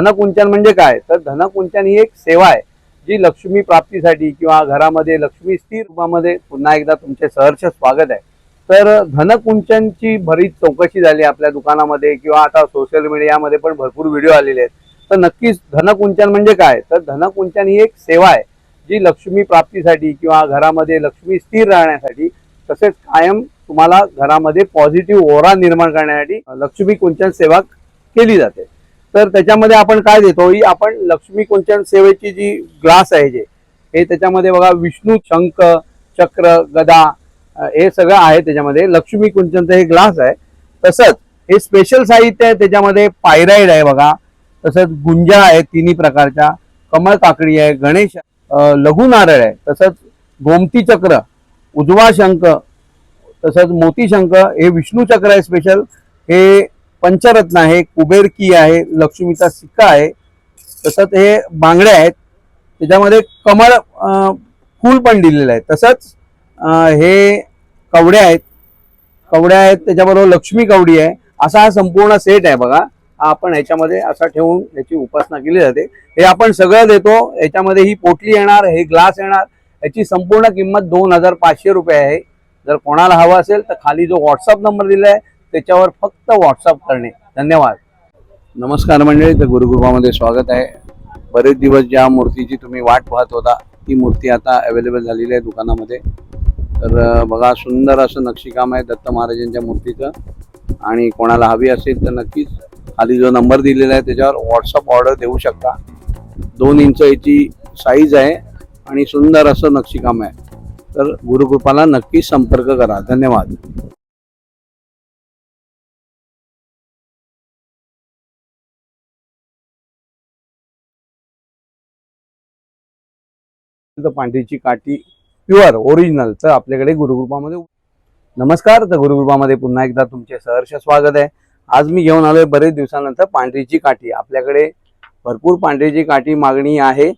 धनकुंचन म्हणजे काय? तर धनकुंचन ही एक सेवा आहे जी लक्ष्मी प्राप्तीसाठी किंवा घरामध्ये लक्ष्मी स्थिर रूपामध्ये पुन्हा एकदा तुमचे सहर्ष स्वागत आहे. तर धनकुंचनची बरीच चौकशी झाली आपल्या दुकानामध्ये किंवा आता सोशल मीडियामध्ये पण भरपूर व्हिडिओ आलेले आहेत. तर नक्कीच धनकुंचन म्हणजे काय? तर धनकुंचन ही एक सेवा आहे जी लक्ष्मी प्राप्तीसाठी किंवा घरामध्ये लक्ष्मी स्थिर राहण्यासाठी तसेच कायम तुम्हाला घरामध्ये पॉझिटिव्ह ओरा निर्माण करण्यासाठी लक्ष्मी कुंचन सेवा केली जाते. तर त्याच्यामध्ये आपण काय देतो ही आपण लक्ष्मी कुंचन सेवेची जी ग्लास आहे जे हे त्याच्यामध्ये बघा विष्णू शंख चक्र गदा हे सगळं आहे त्याच्यामध्ये. लक्ष्मी कुंचनचं हे ग्लास आहे. तसंच हे स्पेशल साहित्य आहे त्याच्यामध्ये पायराईड आहे बघा. तसंच गुंजा आहे तिन्ही प्रकारच्या. कमळ काकडी आहे गणेश लघु नारळ आहे. तसंच गोमती चक्र उजवा शंख तसंच मोती शंख हे विष्णू चक्र आहे स्पेशल हे पंचरत्न आहे कुबेरकी आहे लक्ष्मीचा सिक्का आहे तसंच हे बांगड्या आहेत त्याच्यामध्ये कमळ फूल पण दिलेलं आहे. तसंच हे कवड्या आहेत. कवड्या आहेत त्याच्याबरोबर लक्ष्मी कवडी आहे. असा हा संपूर्ण सेट आहे बघा. हा आपण ह्याच्यामध्ये असा ठेवून याची उपासना केली जाते. हे आपण सगळं देतो. याच्यामध्ये ही पोटली येणार हे ग्लास येणार. याची संपूर्ण किंमत दोन हजार पाचशे रुपये आहे. जर कोणाला हवं असेल तर खाली जो व्हॉट्सअप नंबर दिला आहे त्याच्यावर फक्त व्हॉट्सअप करणे. धन्यवाद. नमस्कार मंडळी तर गुरुकृपामध्ये स्वागत आहे. बरेच दिवस ज्या मूर्तीची तुम्ही वाट पाहत होता ती मूर्ती आता अवेलेबल झालेली आहे दुकानामध्ये. तर बघा सुंदर असं नक्षीकाम आहे दत्त महाराजांच्या मूर्तीचं. आणि कोणाला हवी असेल तर नक्कीच खाली जो नंबर दिलेला आहे त्याच्यावर व्हॉट्सअप ऑर्डर देऊ शकता. दोन इंच याची साईज आहे आणि सुंदर असं नक्षीकाम आहे. तर गुरुकृपाला नक्कीच संपर्क करा. धन्यवाद. तर पांढरीची काठी प्युअर ओरिजिनल तर आपल्याकडे गुरुकृपामध्ये नमस्कार तर गुरुकृपामध्ये पुन्हा एकदा तुमचे सहर्ष स्वागत आहे. आज मी घेऊन आलोय बरेच दिवसानंतर पांढरीची काठी. आपल्याकडे भरपूर पांढरीची काठी मागणी आहे.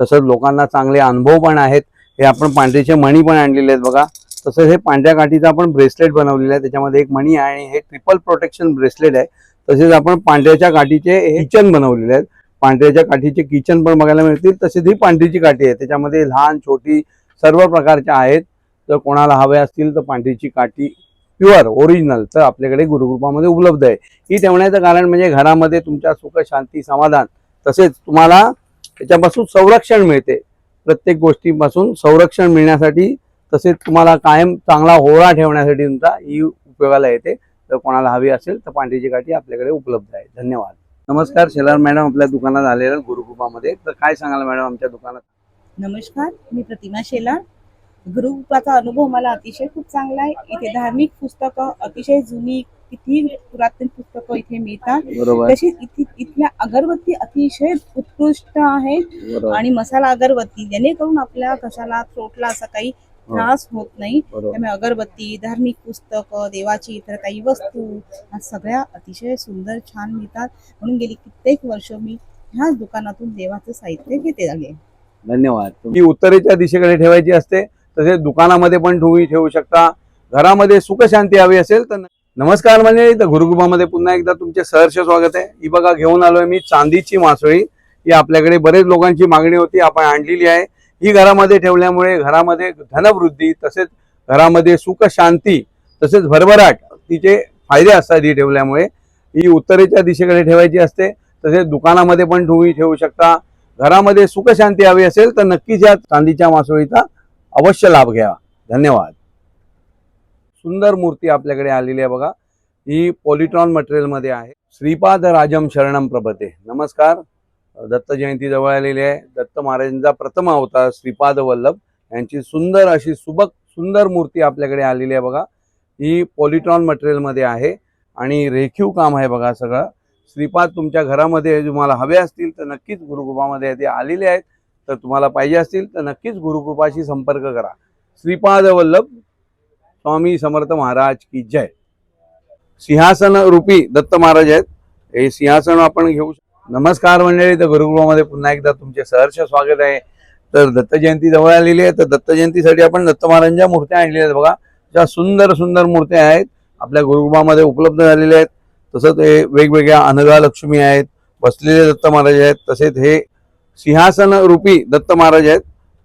तसंच लोकांना चांगले अनुभव पण आहेत. हे आपण पांढरीचे मणी पण आणलेले आहेत बघा. तसंच हे पांढऱ्या काठीचं आपण ब्रेसलेट बनवलेलं आहे. त्याच्यामध्ये एक मणी आहे आणि हे ट्रिपल प्रोटेक्शन ब्रेसलेट आहे. तसेच आपण पांढऱ्याच्या काठीचे हे किचन बनवलेले आहेत. पांढऱ्याच्या काठीचे किचन पण बघायला मिळतील. तसेच ही पांढरीची काठी आहे. त्याच्यामध्ये लहान छोटी सर्व प्रकारच्या आहेत. जर कोणाला हव्या असतील तर पांढरीची काठी प्युअर ओरिजिनल तर आपल्याकडे गुरुकृपामध्ये उपलब्ध आहे. ही ठेवण्याचं कारण म्हणजे घरामध्ये तुमच्या सुख शांती समाधान तसेच तुम्हाला त्याच्यापासून संरक्षण मिळते. प्रत्येक गोष्टीपासून संरक्षण मिळण्यासाठी तसेच तुम्हाला कायम चांगला होळा ठेवण्यासाठी तुमचा ही उपयोगाला येते. जर कोणाला हवी असेल तर पांढरीची काठी आपल्याकडे उपलब्ध आहे. धन्यवाद. नमस्कार शेलार मॅडम आपल्या दुकानात आलेल्या गुरुकृपामध्ये. तर काय सांगाल मॅडम आमच्या दुकानात? नमस्कार मी प्रतिमा शेलार. गुरुकृपाचा अनुभव मला अतिशय खूप चांगला आहे. इथे धार्मिक पुस्तकं अतिशय जुनी किती पुरातन पुस्तकं इथे मिळतात. इथे इथल्या अगरबत्ती अतिशय उत्कृष्ट आहेत. बरोबर. आणि मसाला अगरबत्ती जेणेकरून आपल्या कशाला थ्रोटला असा काही त्रास होत नाही. त्यामुळे अगरबत्ती धार्मिक पुस्तकं देवाची इतर काही वस्तू ह्या सगळ्या अतिशय सुंदर छान मिळतात. म्हणून गेली कित्येक वर्ष मी ह्याच दुकानातून देवाचं साहित्य घेते आले. धन्यवाद. ही उत्तरेच्या दिशेकडे ठेवायची असते तसेच दुकानामध्ये पण तुम्ही ठेवू शकता. घरामध्ये सुखशांती हवी असेल तर नमस्कार म्हणजे तर गुरुकृपामध्ये पुन्हा एकदा तुमचे सहर्ष स्वागत आहे. ही बघा घेऊन आलोय मी चांदीची मासोळी. ही आपल्याकडे बरेच लोकांची मागणी होती आपण आणलेली आहे. ही घरामध्ये ठेवल्यामुळे घरामध्ये धनवृद्धी तसेच घरामध्ये सुख शांती तसेच भरभराट तिचे फायदे असतात ही ठेवल्यामुळे. ही उत्तरेच्या दिशेकडे ठेवायची असते. तसेच दुकानामध्ये पण तुम्ही ठेवू शकता. घरामध्ये सुखशांती हवी असेल तर नक्कीच या चांदीच्या मासोळीचा अवश्य लाभ घ्यावा धन्यवाद. सुंदर मूर्ती आपल्याकडे आलेली आहे बघा. ही पॉलिट्रॉन मटेरियलमध्ये आहे. श्रीपाद राजम शरणम प्रभते. नमस्कार. दत्त जयंती जवळ आलेली आहे. दत्त महाराजांचा प्रथम अवतार श्रीपाद वल्लभ. यांची सुंदर अशी सुबक सुंदर मूर्ती आपल्याकडे आलेली आहे बघा. ही पॉलिट्रॉन मटेरियलमध्ये आहे आणि रेखीव काम आहे बघा सगळं. श्रीपाद तुमच्या घरामध्ये तुम्हाला हवे असतील तर नक्कीच गुरुकृपामध्ये ते आलेले आहेत. तर तुम्हाला पाहिजे असतील तर नक्कीच गुरुकृपाशी संपर्क करा. श्रीपाद वल्लभ स्वामी समर्थ महाराज की जय. सिंहासन रूपी दत्त महाराज आहेत. हे सिंहासन आपण घेऊ शक- नमस्कार मंडळी तर गुरुगृहामध्ये पुन्हा एकदा तुमचे सहर्ष स्वागत आहे. तर दत्त जयंती जवळ आलेली आहे तर दत्त जयंतीसाठी आपण दत्त महाराजांच्या मूर्त्या आणलेल्या आहेत बघा. ज्या सुंदर सुंदर मूर्त्या आहेत. आपल्या गुरुगृहामध्ये उपलब्ध झालेल्या आहेत. तसंच हे वेगवेगळ्या अनगा लक्ष्मी आहेत बसलेले दत्त महाराज आहेत. तसेच हे सिंहासन रूपी दत्त महाराज आहेत.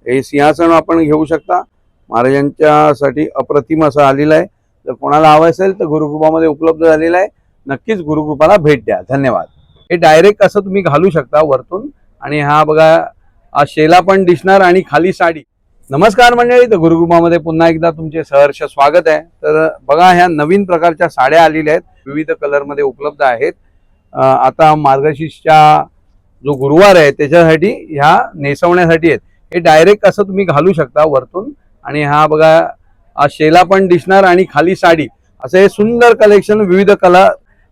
हे सिंहासन आपण घेऊ शकता. महाराजांच्यासाठी अप्रतिम असं आलेलं आहे. जर कोणाला हवं असेल तर गुरुकृपामध्ये उपलब्ध झालेलं आहे. नक्कीच गुरुकृपाला भेट द्या. धन्यवाद. हे डायरेक्ट असं तुम्ही घालू शकता वरतून. आणि हा बघा शेला पण दिसणार आणि खाली साडी. नमस्कार मंडळी तर गुरुकृपामध्ये पुन्हा एकदा तुमचे सहर्ष स्वागत आहे. तर बघा ह्या नवीन प्रकारच्या साड्या आलेल्या आहेत. विविध कलरमध्ये उपलब्ध आहेत. आता मार्गशीर्षच्या जो गुरुवार आहे त्याच्यासाठी ह्या नेसवण्यासाठी आहेत. हे डायरेक्ट असं तुम्ही घालू शकता वरतून. आणि हा बघा शेला पण दिसणार आणि खाली साडी. असं हे सुंदर कलेक्शन विविध कला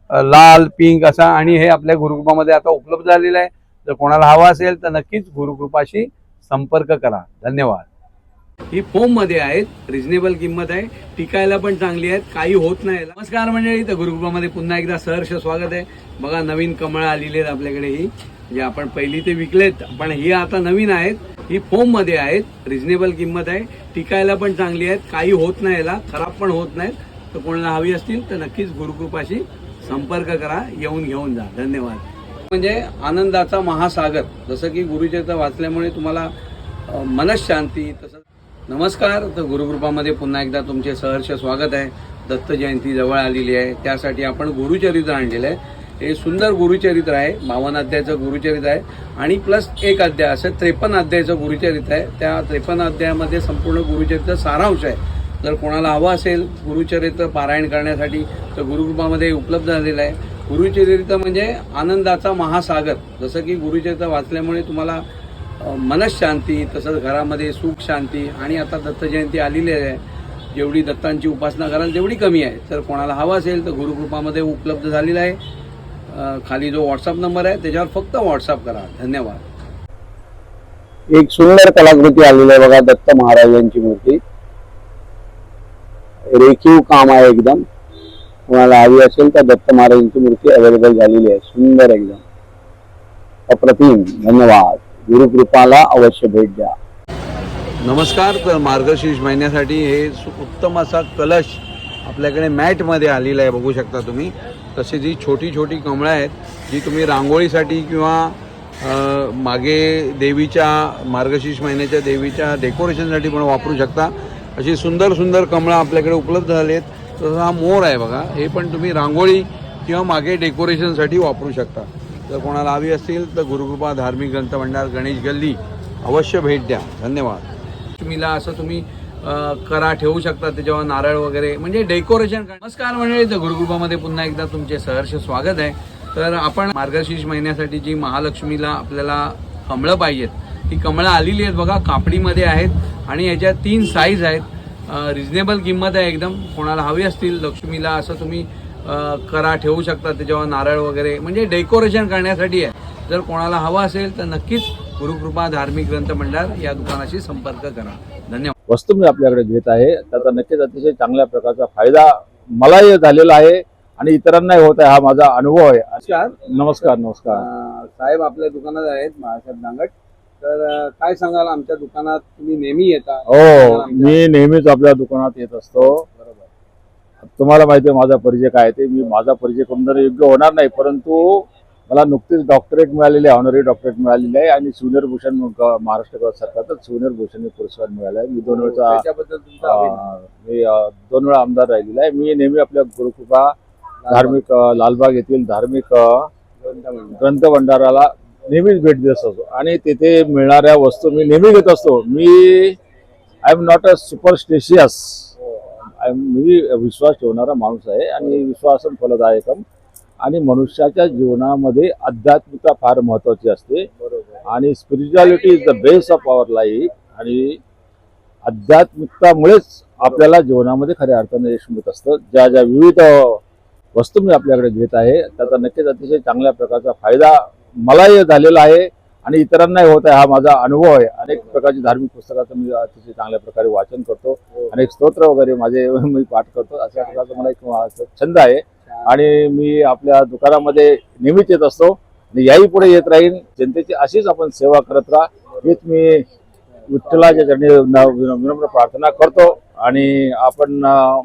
लाल पिंक असा आणि हे आपल्या गुरुकृपामध्ये आता उपलब्ध झालेलं आहे. जर कोणाला हवा असेल तर नक्कीच गुरुकृपाशी संपर्क करा. धन्यवाद. ही फोममध्ये आहेत रिझनेबल किंमत आहे. टिकायला पण चांगली आहेत काही होत नाही. नमस्कार मंडळी तर गुरुकृपामध्ये पुन्हा एकदा सहर्ष स्वागत आहे. बघा नवीन कमळं आलेली आहेत आपल्याकडे ही जे आपण पहिली ते विकलेत पण ही आता नवीन आहेत. ही फोममध्ये आहेत रिझनेबल किंमत आहे. टिकायला पण चांगली आहेत काही होत नाही याला खराब पण होत नाहीत. तर कोणाला हवी असतील तर नक्कीच गुरुकृपाशी संपर्क करा येऊन घेऊन जा. धन्यवाद. म्हणजे आनंदाचा महासागर जसं की गुरुचरित्र वाचल्यामुळे तुम्हाला मनशांती तसंच नमस्कार. तर गुरुकृपामध्ये पुन्हा एकदा तुमचे सहर्ष स्वागत आहे. दत्त जयंती जवळ आलेली आहे. त्यासाठी आपण गुरुचरित्र आणलेलं आहे. हे सुंदर गुरुचरित्र आहे. बावन्न अध्यायाचं गुरुचरित्र आहे. आणि प्लस एक अध्याय असं त्रेपन्न अध्यायाचं गुरुचरित्र आहे. त्या त्रेपन्न अध्यायामध्ये संपूर्ण गुरुचरित्र सारांश आहे. जर कोणाला हवं असेल गुरुचरित्र पारायण करण्यासाठी तर गुरुकृपामध्ये उपलब्ध झालेलं आहे. गुरुचरित्र म्हणजे आनंदाचा महासागर. जसं की गुरुचरित्र वाचल्यामुळे तुम्हाला मनशांती तसंच घरामध्ये सुख शांती आणि आता दत्त जयंती आलेली आहे. जेवढी दत्तांची उपासना कराल तेवढी कमी आहे. तर कोणाला हवं असेल तर गुरुकृपामध्ये उपलब्ध झालेला आहे. खाली जो व्हॉट्सअप नंबर आहे त्याच्यावर फक्त व्हॉट्सअप करा. धन्यवाद. एक सुंदर कलाकृती आलेली आहे बघा दत्त महाराजांची मूर्ती. रेखीव काम आहे एकदम. कोणाला हवी असेल तर दत्त महाराजांची मूर्ती अवेलेबल झालेली आहे. सुंदर एकदम. अप्रतिम. धन्यवाद. गुरुकृपाला अवश्य भेट द्या. नमस्कार. तर मार्गशीर्ष महिन्यासाठी हे उत्तम असा कलश आपल्याकडे मॅटमध्ये आलेला आहे. बघू शकता तुम्ही. तशी जी छोटी छोटी कमळं आहेत जी तुम्ही रांगोळीसाठी किंवा मागे देवीच्या मार्गशीर्ष महिन्याच्या देवीच्या डेकोरेशनसाठी पण वापरू शकता. अशी सुंदर सुंदर कमळं आपल्याकडे उपलब्ध झाली आहेत तसं हा मोर आहे बघा. हे पण तुम्ही रांगोळी किंवा मागे डेकोरेशनसाठी वापरू शकता. जर कोणाला हवी असतील तर गुरुकृपा धार्मिक ग्रंथ भंडार गणेश गल्ली अवश्य भेट द्या. धन्यवाद. तुम्हीला असं तुम्ही करा ठेवू शकता त्याच्यावर नारळ वगैरे म्हणजे डेकोरेशन नमस्कार मंडळी. तर गुरुकृपामध्ये पुन्हा एकदा तुमचे सहर्ष स्वागत आहे. तर आपण मार्गशीर्ष महिन्यासाठी जी महालक्ष्मीला आपल्याला कमळं पाहिजेत ती कमळं आलेली आहेत बघा कापडीमध्ये आहेत आणि याच्यात तीन साईज आहेत. रिझनेबल किंमत आहे एकदम. कोणाला हवी असतील लक्ष्मीला असं तुम्ही करा ठेवू शकता. त्याच्यावर नारळ वगैरे म्हणजे डेकोरेशन करण्यासाठी आहे. जर कोणाला हवं असेल तर नक्कीच गुरुकृपा धार्मिक ग्रंथ भंडार या दुकानाशी संपर्क करा. धन्यवाद. वस्तू मी आपल्याकडे घेत आहे. त्याचा नक्कीच अतिशय चांगल्या प्रकारचा फायदा मलाही झालेला आहे आणि इतरांनाही होत आहे. हा माझा अनुभव आहे. नमस्कार. नमस्कार नमस्कार. साहेब आपल्या दुकानात आहेत बाळासाहेब दांगट. तर काय सांगाल? आमच्या दुकानात तुम्ही नेहमी येता. हो मी नेहमीच आपल्या दुकानात येत असतो. बरोबर. तुम्हाला माहिती आहे माझा परिचय काय आहे ते? मी माझा परिचय करून देणं योग्य होणार नाही परंतु मला नुकतीच डॉक्टरेट मिळालेली आहे ऑनररी डॉक्टरेट मिळालेली आहे आणि सुनीर भूषण महाराष्ट्र गवत सरकारचा सुनीर भूषण हे पुरस्कार मिळाला आहे. मी दोन वेळचा. अं, मी दोन वेळा आमदार राहिलेला आहे. मी नेहमी आपल्या गुरुकृपा धार्मिक लालबाग येथील धार्मिक. ग्रंथ भंडाराला नेहमीच भेट देत असतो. आणि तिथे मिळणाऱ्या वस्तू मी नेहमी घेत असतो. मी I am not a superstitious I मी विश्वास ठेवणारा माणूस आहे आणि विश्वासन फलदायकम. आणि मनुष्याच्या जीवनामध्ये आध्यात्मिकता फार महत्वाची असते. बरोबर. आणि spirituality is the base of our life आणि आध्यात्मिकतामुळेच आपल्याला जीवनामध्ये खऱ्या अर्थाने यश मिळत असतं. ज्या ज्या विविध वस्तू मी आपल्याकडे घेत आहे त्याचा नक्कीच अतिशय चांगल्या प्रकारचा फायदा मलाही झालेला आहे आणि इतरांनाही होत आहे. हा माझा अनुभव आहे. अनेक प्रकारची धार्मिक पुस्तकाचं मी अतिशय चांगल्या प्रकारे वाचन करतो अनेक स्तोत्र वगैरे माझे मी पाठ करतो. अशा प्रकारचा मला एक छंद आहे. आणि मी आपल्या दुकानामध्ये नेहमीच येत असतो आणि याही पुढे येत राहीन. जनतेची अशीच आपण सेवा करत राहा. हेच मी विठ्ठलाच्या चरणी विनम्र प्रार्थना करतो आणि आपण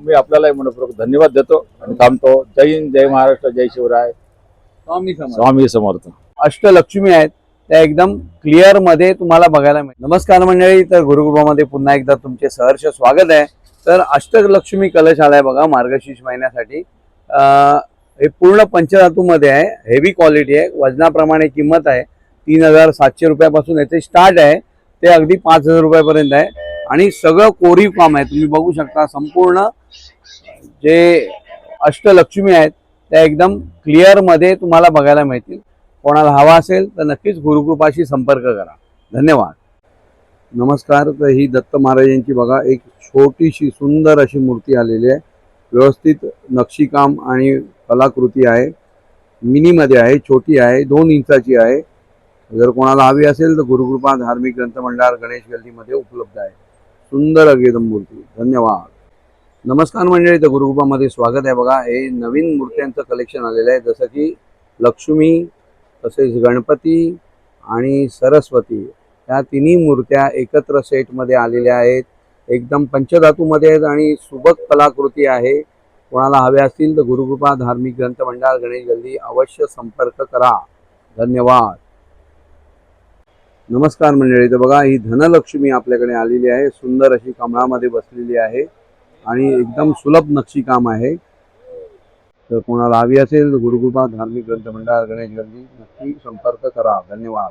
मी आपल्यालाही मनपूर्वक धन्यवाद देतो आणि थांबतो. जय हिंद जय महाराष्ट्र जय शिवराय. स्वामी समर्थ. स्वामी समर्थ. अष्टलक्ष्मी आहेत त्या एकदम क्लिअरमध्ये तुम्हाला बघायला मिळेल नमस्कार मंडळी तर गुरुकृपामध्ये पुन्हा एकदा तुमचे सहर्ष स्वागत आहे. तर अष्टलक्ष्मी कलश आलाय बघा मार्गशीर्ष महिन्यासाठी. हे पूर्ण पंचधातूमध्ये आहे हेवी क्वालिटी आहे वजनाप्रमाणे किंमत आहे तीन हजार सातशे रुपयापासून याचे स्टार्ट आहे. ते अगदी पाच हजार रुपयापर्यंत आहे. आणि सगळं कोरीव काम आहे तुम्ही बघू शकता संपूर्ण जे अष्टलक्ष्मी आहेत त्या एकदम क्लिअरमध्ये तुम्हाला बघायला मिळतील. कोणाला हवा असेल तर नक्कीच गुरुकृपाशी संपर्क करा. धन्यवाद. नमस्कार तर ही दत्त महाराजांची बघा एक छोटीशी सुंदर अशी मूर्ती आलेली आहे. व्यवस्थित नक्षीकाम आणि कलाकृती आहे. मिनीमध्ये आहे छोटी आहे दोन इंचाची आहे. जर कोणाला हवी असेल तर गुरुकृपा धार्मिक ग्रंथ मंडळ गणेश गल्लीमध्ये उपलब्ध आहे. सुंदर अगेदम मूर्ती. धन्यवाद. नमस्कार मंडळी तर गुरुकृपामध्ये स्वागत आहे. बघा हे नवीन मूर्त्यांचं कलेक्शन आलेलं आहे. जसं की लक्ष्मी तसेच गणपती आणि सरस्वती या तिन्ही मूर्त्या एकत्र सेटमध्ये आलेल्या आहेत. एकदम पंचधातूमध्ये आहेत आणि सुबक कलाकृती आहे. कोणाला हव्या असतील तर गुरुकृपा धार्मिक ग्रंथ मंडळ गणेश गल्ली अवश्य संपर्क करा. धन्यवाद. नमस्कार मंडळी तर बघा ही धनलक्ष्मी आपल्याकडे आलेली आहे. सुंदर अशी कमळामध्ये बसलेली आहे आणि एकदम सुलभ नक्षीकाम आहे. तर कोणाला हवी असेल गुरुकृपा धार्मिक ग्रंथमंडळ गणेश गल्ली नक्की संपर्क करा. धन्यवाद.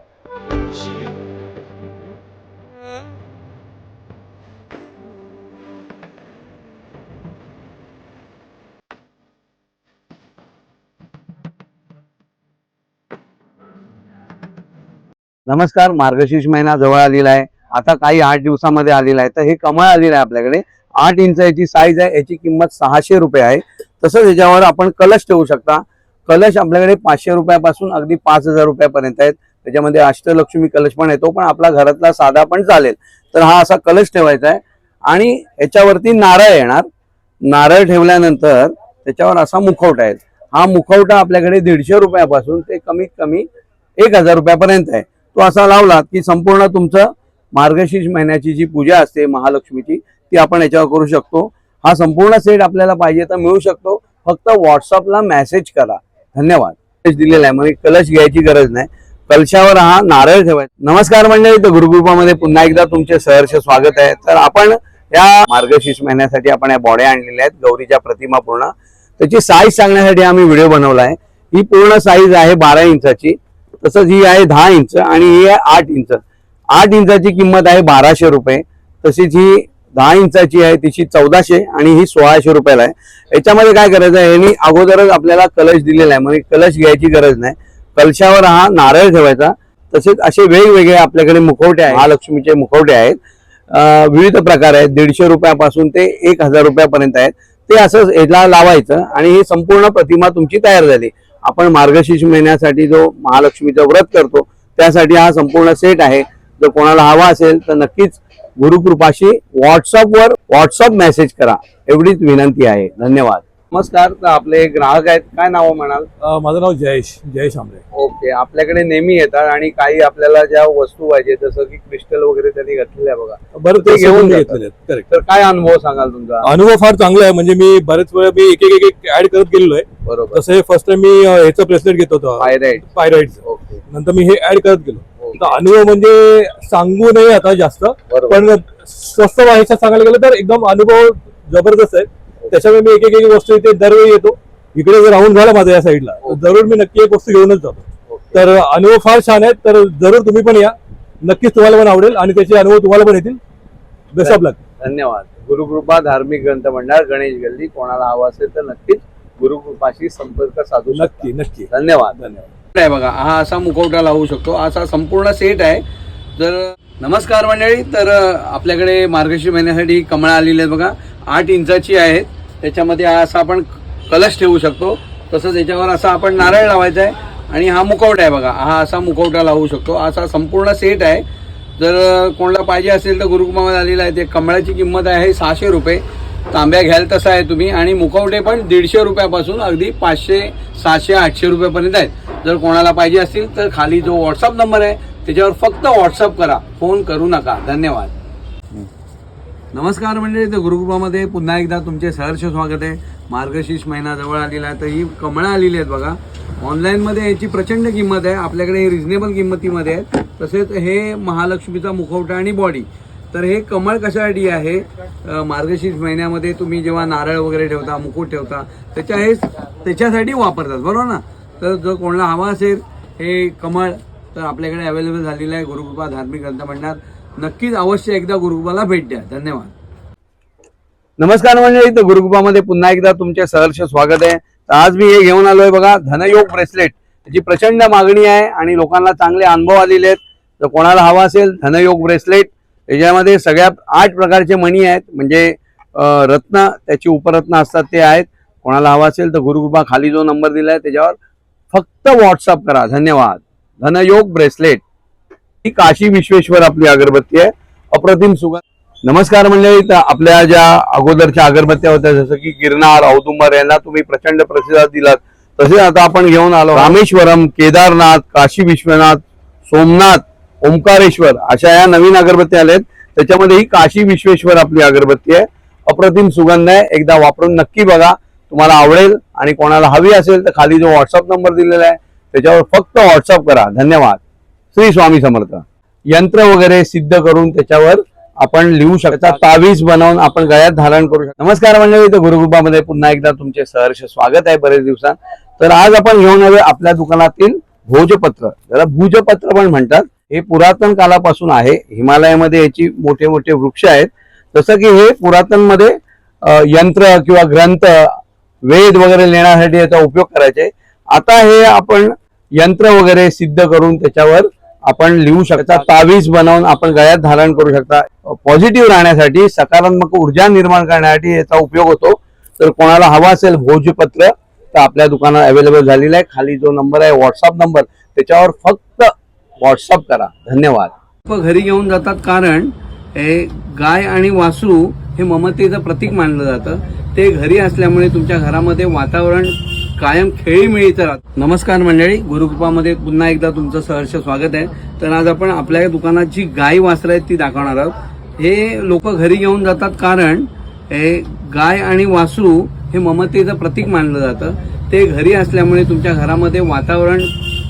नमस्कार मार्गशीर्ष महिना जवळ आलेला आहे. आता काही आठ दिवसामध्ये आलेला आहे. तर हे कमळ आलेलं आहे आपल्याकडे. आठ इंच याची साईज आहे. याची किंमत सहाशे रुपये आहे. तसंच याच्यावर आपण कलश ठेवू शकता. कलश आपल्याकडे पाचशे रुपयापासून अगदी पाच हजार रुपयापर्यंत आहेत. त्याच्यामध्ये अष्टलक्ष्मी कलश पण येतो पण आपला घरातला साधा पण चालेल. तर हा असा कलश ठेवायचा आहे. आणि याच्यावरती नारळ येणार. नारळ ठेवल्यानंतर त्याच्यावर असा मुखवटा आहे. हा मुखवटा आपल्याकडे दीडशे रुपयापासून ते कमीत कमी एक हजार रुपयापर्यंत आहे. तो असा लावला की संपूर्ण तुमचं मार्गशीर्ष महिन्याची जी पूजा असते महालक्ष्मीची ती आपण याच्यावर करू शकतो. हा संपूर्ण सेट आपल्याला पाहिजे तर मिळू शकतो. फक्त व्हॉट्सअपला मेसेज करा. धन्यवाद. दिलेला आहे. म्हणजे कलश घ्यायची गरज नाही. कलशावर हा नारळ ठेवायचा. नमस्कार मंडळी. तर गुरुकृपामध्ये पुन्हा एकदा तुमचे सहर्ष स्वागत आहे. तर आपण या मार्गशीर्ष महिन्यासाठी आपण या बॉड्या आणलेल्या आहेत. गौरीच्या प्रतिमा पूर्ण. त्याची साईज सांगण्यासाठी आम्ही व्हिडिओ बनवला आहे. ही पूर्ण साईज आहे बारा इंचाची. तसंच ही आहे दहा इंच आणि ही आहे आठ इंच. आठ इंचाची किंमत आहे बाराशे रुपये. तशीच ही दहा इंचाची आहे तिची चौदाशे आणि ही सोळाशे रुपयाला आहे. याच्यामध्ये काय करायचं आहे यांनी अगोदरच आपल्याला कलश दिलेला आहे म्हणजे कलश घ्यायची गरज नाही. कलशावर हा नारळ ठेवायचा. तसेच असे वेगवेगळे आपल्याकडे मुखवटे आहेत महालक्ष्मीचे मुखवटे आहेत. विविध प्रकार आहेत दीडशे रुपयापासून ते एक हजार रुपयापर्यंत आहेत. ते असं याला लावायचं आणि ही संपूर्ण प्रतिमा तुमची तयार झाली. आपण मार्गशीर्ष महिन्यासाठी जो महालक्ष्मीचं व्रत करतो त्यासाठी हा संपूर्ण सेट आहे. जर कोणाला हवा असेल तर नक्कीच गुरुकृपाशी व्हॉट्सअपवर व्हॉट्सअप मेसेज करा. एवढीच विनंती आहे. धन्यवाद. नमस्कार तर आपले ग्राहक आहेत. काय नाव म्हणाल? माझं नाव जयेश जयेश आंबरे. ओके आपल्याकडे नेहमी येतात आणि काही आपल्याला ज्या वस्तू पाहिजे जसं की क्रिस्टल वगैरे त्यांनी घातलेल्या बघा. बरं ते ते घेऊन. घेतलेले आहेत. करेक्ट तर काय अनुभव सांगाल तुमचा? अनुभव फार चांगला आहे. म्हणजे मी बरेच वेळा मी एक एक एक ऍड करत गेलेलो आहे. बरोबर. तसं हे फर्स्ट टाइम मी ह्याचं ब्रेसलेट घेत होतो. पायराईट पायराईडचं ओके. नंतर मी हे ऍड करत गेलो. अनुभव म्हणजे सांगू नये आता जास्त. पण स्वस्त व्हायचं सांगायला गेलं तर एकदम अनुभव जबरदस्त आहे. त्याच्यामुळे मी एक एक एक वस्तू इथे दरवेळी येतो. इकडे जर राहून झाला माझा या साईडला तर जरूर मी नक्की एक वस्तू घेऊनच जातो. तर अनुभव फार छान आहेत तर जरूर तुम्ही पण या. नक्कीच तुम्हाला पण आवडेल आणि त्याचे अनुभव तुम्हाला पण येतील. बेस्ट ऑफ लक धन्यवाद. गुरुकृपा धार्मिक ग्रंथ मंडळ गणेश गल्ली. कोणाला हवा असेल तर नक्कीच गुरुकृपाशी संपर्क साधू. नक्की नक्की. धन्यवाद. धन्यवाद. आहे बघा. हा असा मुखवटा लावू शकतो. असा संपूर्ण सेट आहे. तर नमस्कार मंडळी. तर आपल्याकडे मार्गशीर्ष महिन्यासाठी कमळा आलेली आहेत बघा. आठ इंचाची आहेत. त्याच्यामध्ये हा असा आपण कलश ठेवू शकतो. तसंच याच्यावर असा आपण नारळ लावायचा आहे. आणि हा मुखवटा आहे बघा. हा असा मुखवटा लावू शकतो. असा संपूर्ण सेट आहे. जर कोणाला पाहिजे असेल तर गुरुकुमामध्ये आलेला आहे. ते कमळाची किंमत आहे सहाशे रुपये. तांब्या घ्याल तसा आहे तुम्ही. आणि मुखवटे पण दीडशे रुपयापासून अगदी पाचशे सहाशे आठशे रुपयापर्यंत आहेत. जर कोणाला पाहिजे असतील तर खाली जो व्हॉट्सअप नंबर आहे त्याच्यावर फक्त व्हॉट्सअप करा. फोन करू नका. धन्यवाद. नमस्कार म्हणजे तर गुरुकृपामध्ये पुन्हा एकदा तुमचे सहर्ष स्वागत आहे. मार्गशीर्ष महिना जवळ आलेला आहे तर ही कमळं आलेली आहेत बघा. ऑनलाईनमध्ये याची प्रचंड किंमत आहे. आपल्याकडे हे रिझनेबल किंमतीमध्ये आहे तसेच हे महालक्ष्मीचा मुखवटा आणि बॉडी तर हे कमळ कशासाठी आहे? मार्गशीर्ष महिन्यामध्ये तुम्ही जेव्हा नारळ वगैरे ठेवता मुकुट ठेवता त्याच्या हे त्याच्यासाठी वापरतात. बरोबर ना? तर जर कोणाला हवा असेल हे कमळ तर आपल्याकडे अवेलेबल झालेलं आहे. गुरुकृपा धार्मिक ग्रंथ म्हणण्यात नक्कीच अवश्य एकदा गुरुकृपाला भेट द्या. धन्यवाद. नमस्कार म्हणजे इथं गुरुकृपामध्ये पुन्हा एकदा तुमचे सहर्ष स्वागत आहे. तर आज मी हे घेऊन आलोय बघा धनयोग ब्रेसलेट त्याची प्रचंड मागणी आहे आणि लोकांना चांगले अनुभव आलेले आहेत. तर कोणाला हवा असेल धनयोग ब्रेसलेट त्याच्यामध्ये सगळ्या आठ प्रकारचे मणी आहेत. म्हणजे रत्न त्याची उपरत्न असतात ते आहेत. कोणाला हवा असेल तर गुरुकृपा खाली जो नंबर दिला आहे त्याच्यावर फक्त व्हॉट्सअप करा. धन्यवाद. धनयोग ब्रेसलेट. ही काशी विश्वेश्वर आपली अगरबत्ती आहे. अप्रतिम सुगंध. नमस्कार मंडळी. तर आपल्या ज्या अगोदरच्या अगरबत्त्या होत्या जसं की गिरनार औदुंबर यांना तुम्ही प्रचंड प्रतिसाद दिलात. तसेच आता आपण घेऊन आलो रामेश्वरम केदारनाथ काशी विश्वनाथ सोमनाथ ओंकारेश्वर अशा या नवीन अगरबत्त्या आहेत त्याच्यामध्ये ही काशी विश्वेश्वर आपली अगरबत्ती आहे. अप्रतिम सुगंध आहे. एकदा वापरून नक्की बघा. तुम्हाला आवडेल. आणि कोणाला हवी असेल तर खाली जो व्हॉट्सअप नंबर दिलेला आहे त्याच्यावर फक्त व्हॉट्सअप करा. धन्यवाद. श्री स्वामी समर्थ. यंत्र वगैरे सिद्ध करून त्याच्यावर आपण लिहू शकता. तावीज बनवून आपण गळ्यात धारण करू शकता. नमस्कार मंडळी तर गुरुकृपामध्ये पुन्हा एकदा तुमचे सहर्ष स्वागत आहे बरेच दिवसात. तर आज आपण घेऊन आलो आपल्या दुकानातील भोजपत्र. ज्याला भुजपत्र पण म्हणतात. हे पुरातन कालापासून आहे. हिमालयामध्ये याची मोठे मोठे वृक्ष आहेत. जसं की हे पुरातनमध्ये यंत्र किंवा ग्रंथ वेद वगैरे लिहिण्यासाठी याचा उपयोग करायचे आता हे आपण यंत्र वगैरे सिद्ध करून त्याच्यावर आपण लिहू शकता. तावीज बनवून आपण गळ्यात धारण करू शकता. पॉझिटिव्ह राहण्यासाठी सकारात्मक ऊर्जा निर्माण करण्यासाठी याचा उपयोग होतो. तर कोणाला हवा असेल भोजपत्र तर आपल्या दुकानात अवेलेबल झालेला आहे. खाली जो नंबर आहे व्हॉट्सअप नंबर त्याच्यावर फक्त व्हॉट्सअप करा. धन्यवाद. घरी घेऊन जातात कारण हे गाय आणि वासरू हे ममतेचं प्रतीक मानलं जातं. ते घरी असल्यामुळे तुमच्या घरामध्ये वातावरण कायम खेळीमेळीचं राहतं. नमस्कार मंडळी गुरुकृपामध्ये पुन्हा एकदा तुमचं सहर्ष स्वागत आहे. तर आज आपण आपल्या दुकानात जी गाय वासरं आहेत ती दाखवणार आहोत. हे लोक घरी घेऊन जातात कारण हे गाय आणि वासरू हे ममतेचं प्रतीक मानलं जातं. ते घरी असल्यामुळे तुमच्या घरामध्ये वातावरण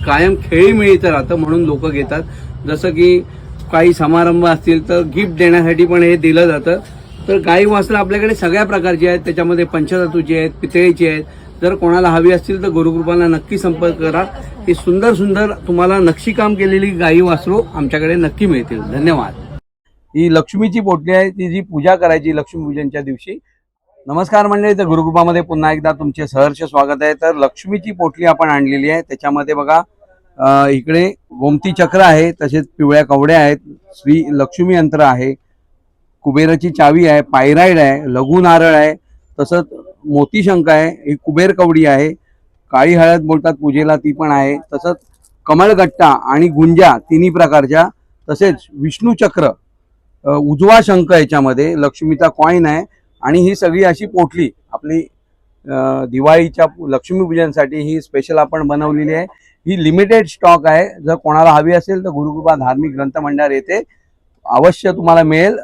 कायम खेळीमेळीचं राहतं म्हणून लोक घेतात. जसं की काही समारंभ असतील तर गिफ्ट देण्यासाठी पण हे दिलं जातं. तर गाई वासरं आपल्याकडे सगळ्या प्रकारची आहेत. त्याच्यामध्ये पंचधातूची आहेत पितळेची आहेत. जर कोणाला हवी असतील तर गुरुकृपाला नक्की संपर्क करा. ही सुंदर सुंदर तुम्हाला नक्षीकाम केलेली गाई वासरू आमच्याकडे नक्की मिळतील. धन्यवाद. ही लक्ष्मीची पोटली आहे. ती जी पूजा करायची लक्ष्मीपूजनच्या दिवशी. नमस्कार मंडळी तर गुरुकृपामध्ये पुन्हा एकदा तुमचे सहर्ष स्वागत आहे. तर लक्ष्मीची पोटली आपण आणलेली आहे. त्याच्यामध्ये बघा इकडे गोमती चक्र आहे. तसेच पिवळ्या कवड्या आहेत. श्री लक्ष्मी यंत्र आहे. कुबेराची चावी आहे पायराईड आहे लघु नारळ आहे तसंच मोतीशंक आहे ही कुबेर कवडी आहे काळी हळद बोलतात पूजेला ती पण आहे तसंच कमळगट्टा आणि गुंजा तिन्ही प्रकारच्या तसेच विष्णूचक्र उजवा शंख याच्यामध्ये लक्ष्मीचा कॉईन आहे आणि ही सगळी अशी पोटली आपली दिवाळीच्या लक्ष्मीपूजनसाठी ही स्पेशल आपण बनवलेली आहे. ही लिमिटेड स्टॉक आहे जर कोणाला हवी असेल तर गुरुकृपा धार्मिक ग्रंथ मंडळ येथे अवश्य तुम्हाला मिळेल.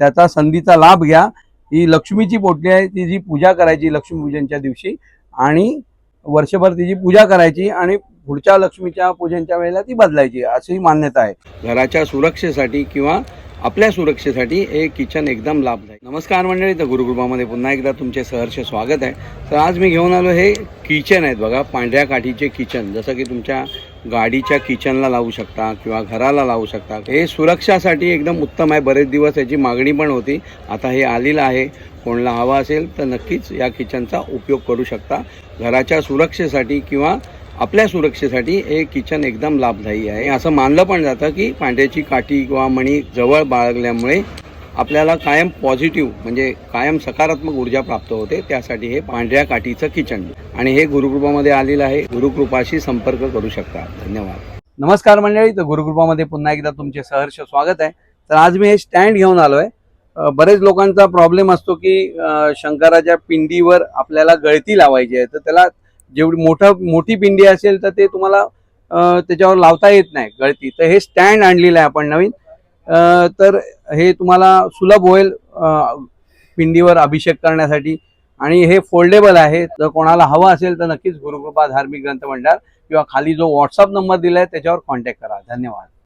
त्याचा संधीचा लाभ घ्या. ही लक्ष्मीची पोटली आहे ती जी पूजा करायची लक्ष्मीपूजनच्या दिवशी आणि वर्षभर तिची पूजा करायची आणि पुढच्या लक्ष्मीच्या पूजनच्या वेळेला ती बदलायची अशी मान्यता आहे. घराच्या सुरक्षेसाठी किंवा आपल्या सुरक्षेसाठी हे किचन एकदम लाभदायक. नमस्कार मंडळी तर गुरुकृपामध्ये पुन्हा एकदा तुमचे सहर्ष स्वागत आहे. तर आज मी घेऊन आलो हे किचन आहेत बघा पांढऱ्या काठीचे किचन. जसं की तुमच्या गाडीच्या किचनला लावू शकता किंवा घराला लावू शकता. हे सुरक्षासाठी एकदम उत्तम आहे. बरेच दिवस याची मागणी पण होती. आता हे आलेलं आहे. कोणाला हवा असेल तर नक्कीच या किचनचा उपयोग करू शकता. घराच्या सुरक्षेसाठी किंवा आपल्या सुरक्षेसाठी हे किचन एकदम लाभदायी आहे. असं मानलं पण जातं की पांढऱ्याची काठी किंवा मणी जवळ बाळगल्यामुळे आपल्याला कायम पॉझिटिव्ह म्हणजे कायम सकारात्मक ऊर्जा प्राप्त होते त्यासाठी हे पांढऱ्या काठीचं किचन. आणि हे गुरुकृपामध्ये आलेलं आहे. गुरुकृपाशी संपर्क करू शकता. धन्यवाद. नमस्कार मंडळी. तर गुरुकृपामध्ये पुन्हा एकदा तुमचे सहर्ष स्वागत आहे. तर आज मी हे स्टँड घेऊन आलो आहे बरेच लोकांचा प्रॉब्लेम असतो की शंकराच्या पिंडीवर आपल्याला गळती लावायची आहे. तर त्याला जेवढी मोठं मोठी पिंडी असेल तर ते तुम्हाला त्याच्यावर लावता येत नाही गळती. तर हे स्टँड आणलेलं आहे आपण नवीन. तर हे तुम्हाला सुलभ होईल पिंडीवर अभिषेक करण्यासाठी. आणि हे फोल्डेबल आहे. जर कोणाला हवं असेल तर नक्कीच गुरुकृपा धार्मिक ग्रंथ मंडळ किंवा खाली जो व्हॉट्सअप नंबर दिला आहे त्याच्यावर कॉन्टॅक्ट करा. धन्यवाद.